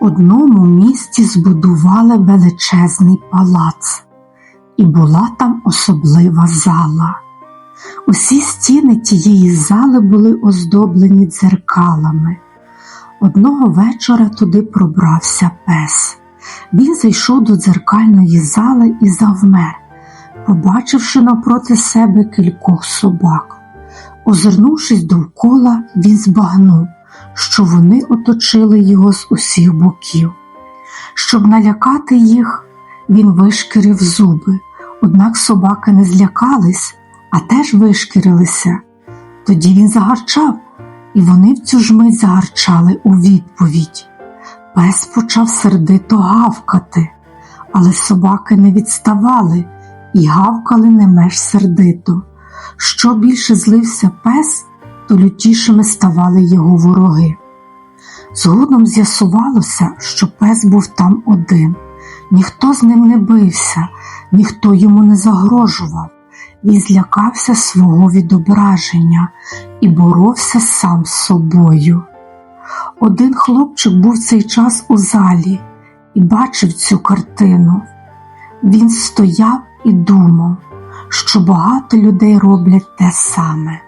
одному місті збудували величезний палац, і була там особлива зала. Усі стіни тієї зали були оздоблені дзеркалами. Одного вечора туди пробрався пес. Він зайшов до дзеркальної зали і завмер, побачивши навпроти себе кількох собак. Озирнувшись довкола, він збагнув, що вони оточили його з усіх боків. Щоб налякати їх, він вишкірив зуби, однак собаки не злякались, а теж вишкірилися. Тоді він загарчав, і вони в цю ж мить загарчали у відповідь. Пес почав сердито гавкати, але собаки не відставали і гавкали не меж сердито. Що більше злився пес, то лютішими ставали його вороги. Згодом з'ясувалося, що пес був там один. Ніхто з ним не бився, ніхто йому не загрожував. Він злякався свого відображення і боровся сам з собою. Один хлопчик був цей час у залі і бачив цю картину. Він стояв і думав, що багато людей роблять те саме.